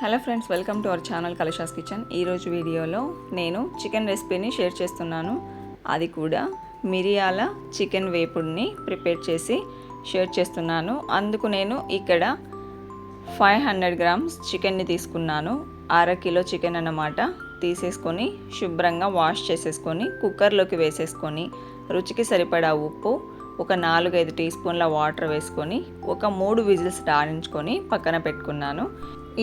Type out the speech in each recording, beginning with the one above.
Hello friends welcome to our channel Kalasha's kitchen. ఈరోజు వీడియోలో నేను చికెన్ రెసిపీని షేర్ చేస్తున్నాను. అది కూడా మిరియాల చికెన్ వేపుడిని ప్రిపేర్ చేసి షేర్ చేస్తున్నాను. అందుకు నేను ఇక్కడ ఫైవ్ హండ్రెడ్ గ్రామ్స్ చికెన్ని తీసుకున్నాను. అర కిలో చికెన్ అన్నమాట తీసేసుకొని శుభ్రంగా వాష్ చేసేసుకొని కుక్కర్లోకి వేసేసుకొని రుచికి సరిపడా ఉప్పు ఒక నాలుగైదు టీ స్పూన్ల వాటర్ వేసుకొని ఒక మూడు విజిల్స్ రాణించుకొని పక్కన పెట్టుకున్నాను.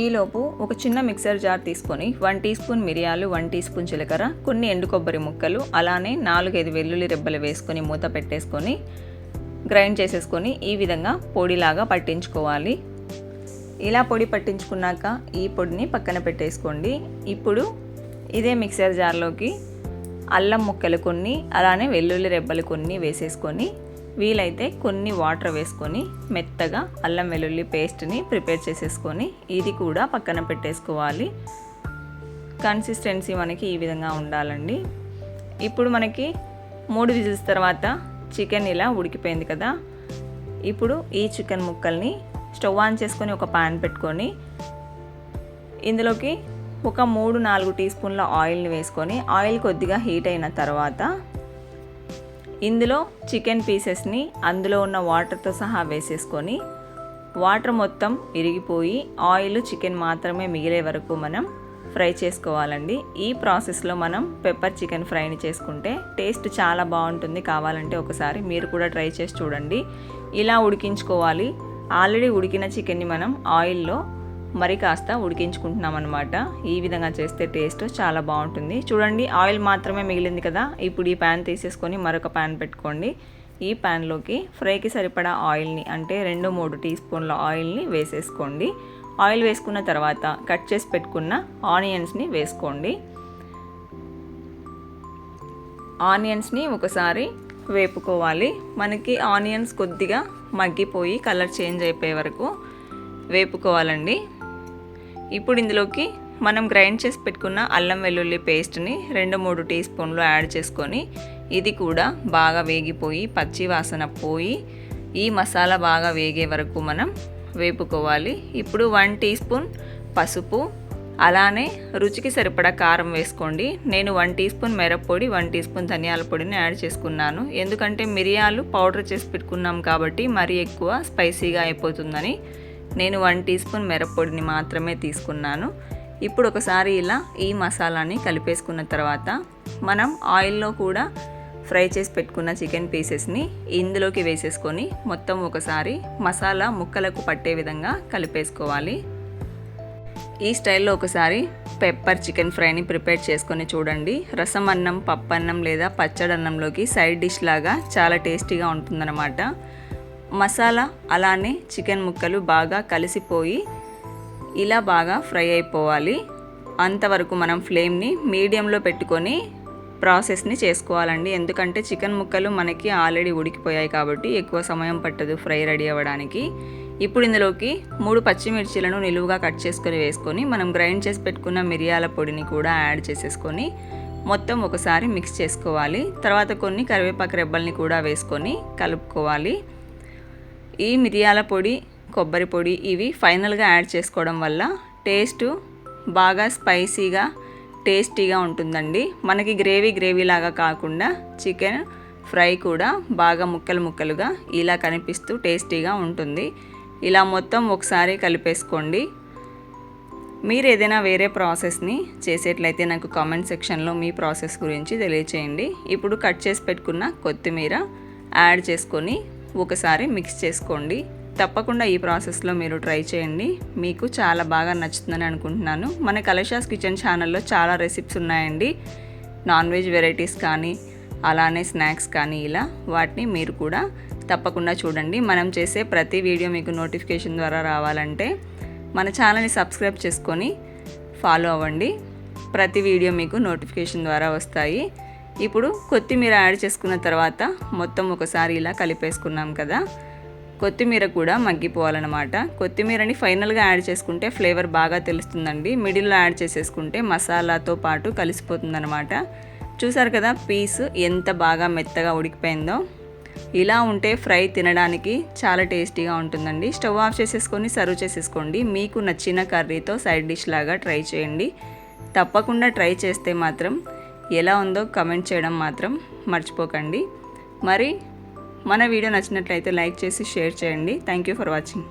ఈలోపు ఒక చిన్న మిక్సర్ జార్ తీసుకొని వన్ టీ స్పూన్ మిరియాలు వన్ టీ స్పూన్ జీలకర్ర కొన్ని ఎండు కొబ్బరి ముక్కలు అలానే నాలుగైదు వెల్లుల్లి రెబ్బలు వేసుకొని మూత పెట్టేసుకొని గ్రైండ్ చేసేసుకొని ఈ విధంగా పొడిలాగా పట్టించుకోవాలి. ఇలా పొడి పట్టించుకున్నాక ఈ పొడిని పక్కన పెట్టేసుకోండి. ఇప్పుడు ఇదే మిక్సర్ జార్లోకి అల్లం ముక్కలు కొన్ని అలానే వెల్లుల్లి రెబ్బలు కొన్ని వేసేసుకొని వీలైతే కొన్ని వాటర్ వేసుకొని మెత్తగా అల్లం వెల్లుల్లి పేస్ట్ని ప్రిపేర్ చేసేసుకొని ఇది కూడా పక్కన పెట్టేసుకోవాలి. కన్సిస్టెన్సీ మనకి ఈ విధంగా ఉండాలండి. ఇప్పుడు మనకి మూడు విజిల్స్ తర్వాత చికెన్ ఇలా ఉడికిపోయింది కదా. ఇప్పుడు ఈ చికెన్ ముక్కల్ని స్టవ్ ఆన్ చేసుకొని ఒక పాన్ పెట్టుకొని ఇందులోకి ఒక మూడు నాలుగు టీ స్పూన్ల ఆయిల్ని వేసుకొని ఆయిల్ కొద్దిగా హీట్ అయిన తర్వాత ఇందులో చికెన్ పీసెస్ని అందులో ఉన్న వాటర్తో సహా వేసేసుకొని వాటర్ మొత్తం ఇరిగిపోయి ఆయిల్ చికెన్ మాత్రమే మిగిలే వరకు మనం ఫ్రై చేసుకోవాలండి. ఈ ప్రాసెస్లో మనం పెప్పర్ చికెన్ ఫ్రైని చేసుకుంటే టేస్ట్ చాలా బాగుంటుంది. కావాలంటే ఒకసారి మీరు కూడా ట్రై చేసి చూడండి. ఇలా ఉడికించుకోవాలి. ఆల్రెడీ ఉడికిన చికెన్ని మనం ఆయిల్లో మరి కాస్త ఉడికించుకుంటున్నాం అనమాట ఈ విధంగా చేస్తే టేస్ట్ చాలా బాగుంటుంది. చూడండి ఆయిల్ మాత్రమే మిగిలింది కదా. ఇప్పుడు ఈ ప్యాన్ తీసేసుకొని మరొక ప్యాన్ పెట్టుకోండి. ఈ ప్యాన్లోకి ఫ్రైకి సరిపడా ఆయిల్ని అంటే రెండు మూడు టీ స్పూన్ల ఆయిల్ని వేసేసుకోండి. ఆయిల్ వేసుకున్న తర్వాత కట్ చేసి పెట్టుకున్న ఆనియన్స్ని వేసుకోండి. ఆనియన్స్ని ఒకసారి వేపుకోవాలి. మనకి ఆనియన్స్ కొద్దిగా మగ్గిపోయి కలర్ చేంజ్ అయిపోయే వరకు వేపుకోవాలండి. ఇప్పుడు ఇందులోకి మనం గ్రైండ్ చేసి పెట్టుకున్న అల్లం వెల్లుల్లి పేస్ట్ని రెండు మూడు టీ స్పూన్లు యాడ్ చేసుకొని ఇది కూడా బాగా వేగిపోయి పచ్చి వాసన పోయి ఈ మసాలా బాగా వేగే వరకు మనం వేపుకోవాలి. ఇప్పుడు వన్ టీ స్పూన్ పసుపు అలానే రుచికి సరిపడా కారం వేసుకోండి. నేను వన్ టీ స్పూన్ మిరప్పొడి వన్ టీ స్పూన్ ధనియాల పొడిని యాడ్ చేసుకున్నాను. ఎందుకంటే మిరియాలు పౌడర్ చేసి పెట్టుకున్నాం కాబట్టి మరీ ఎక్కువ స్పైసీగా అయిపోతుందని నేను వన్ టీ స్పూన్ మిరప్పొడిని మాత్రమే తీసుకున్నాను. ఇప్పుడు ఒకసారి ఇలా ఈ మసాలాని కలిపేసుకున్న తర్వాత మనం ఆయిల్లో కూడా ఫ్రై చేసి పెట్టుకున్న చికెన్ పీసెస్ని ఇందులోకి వేసేసుకొని మొత్తం ఒకసారి మసాలా ముక్కలకు పట్టే విధంగా కలిపేసుకోవాలి. ఈ స్టైల్లో ఒకసారి పెప్పర్ చికెన్ ఫ్రైని ప్రిపేర్ చేసుకొని చూడండి. రసం అన్నం పప్పన్నం లేదా పచ్చడన్నంలోకి సైడ్ డిష్ లాగా చాలా టేస్టీగా ఉంటుందన్నమాట. మసాలా అలానే చికెన్ ముక్కలు బాగా కలిసిపోయి ఇలా బాగా ఫ్రై అయిపోవాలి. అంతవరకు మనం ఫ్లేమ్ని మీడియంలో పెట్టుకొని ప్రాసెస్ని చేసుకోవాలండి. ఎందుకంటే చికెన్ ముక్కలు మనకి ఆల్రెడీ ఉడికిపోయాయి కాబట్టి ఎక్కువ సమయం పట్టదు ఫ్రై రెడీ అవ్వడానికి. ఇప్పుడు ఇందులోకి మూడు పచ్చిమిర్చీలను నిలువుగా కట్ చేసుకొని వేసుకొని మనం గ్రైండ్ చేసి పెట్టుకున్న మిరియాల పొడిని కూడా యాడ్ చేసేసుకొని మొత్తం ఒకసారి మిక్స్ చేసుకోవాలి. తర్వాత కొన్ని కరివేపాకు రెబ్బల్ని కూడా వేసుకొని కలుపుకోవాలి. ఈ మిరియాల పొడి కొబ్బరి పొడి ఇవి ఫైనల్గా యాడ్ చేసుకోవడం వల్ల టేస్ట్ బాగా స్పైసీగా టేస్టీగా ఉంటుందండి. మనకి గ్రేవీ గ్రేవీ లాగా కాకుండా చికెన్ ఫ్రై కూడా బాగా ముక్కలు ముక్కలుగా ఇలా కనిపిస్తూ టేస్టీగా ఉంటుంది. ఇలా మొత్తం ఒకసారి కలిపేసుకోండి. మీరు ఏదైనా వేరే ప్రాసెస్ని చేసేట్లయితే నాకు కామెంట్ సెక్షన్లో మీ ప్రాసెస్ గురించి తెలియచేయండి. ఇప్పుడు కట్ చేసి పెట్టుకున్న కొత్తిమీర యాడ్ చేసుకొని ఒకసారి మిక్స్ చేసుకోండి. తప్పకుండా ఈ ప్రాసెస్లో మీరు ట్రై చేయండి. మీకు చాలా బాగా నచ్చుతుందని అనుకుంటున్నాను. మన కలశాస్ కిచెన్ ఛానల్లో చాలా రెసిపీస్ ఉన్నాయండి. నాన్ వెజ్ వెరైటీస్ కానీ అలానే స్నాక్స్ కానీ ఇలా వాటిని మీరు కూడా తప్పకుండా చూడండి. మనం చేసే ప్రతి వీడియో మీకు నోటిఫికేషన్ ద్వారా రావాలంటే మన ఛానల్ని సబ్స్క్రైబ్ చేసుకొని ఫాలో అవ్వండి. ప్రతి వీడియో మీకు నోటిఫికేషన్ ద్వారా వస్తాయి. ఇప్పుడు కొత్తిమీర యాడ్ చేసుకున్న తర్వాత మొత్తం ఒకసారి ఇలా కలిపేసుకున్నాం కదా. కొత్తిమీర కూడా మగ్గిపోవాలన్నమాట. కొత్తిమీరని ఫైనల్గా యాడ్ చేసుకుంటే ఫ్లేవర్ బాగా తెలుస్తుందండి. మిడిల్లో యాడ్ చేసేసుకుంటే మసాలాతో పాటు కలిసిపోతుందన్నమాట. చూసారు కదా పీస్ ఎంత బాగా మెత్తగా ఉడికిపోయిందో. ఇలా ఉంటే ఫ్రై తినడానికి చాలా టేస్టీగా ఉంటుందండి. స్టవ్ ఆఫ్ చేసేసుకొని సర్వ్ చేసేసుకోండి. మీకు నచ్చిన కర్రీతో సైడ్ డిష్ లాగా ట్రై చేయండి. తప్పకుండా ట్రై చేస్తే మాత్రం ఎలా ఉందో కమెంట్ చేయడం మాత్రం మర్చిపోకండి. మరి మన వీడియో నచ్చినట్లయితే లైక్ చేసి షేర్ చేయండి. Thank you for watching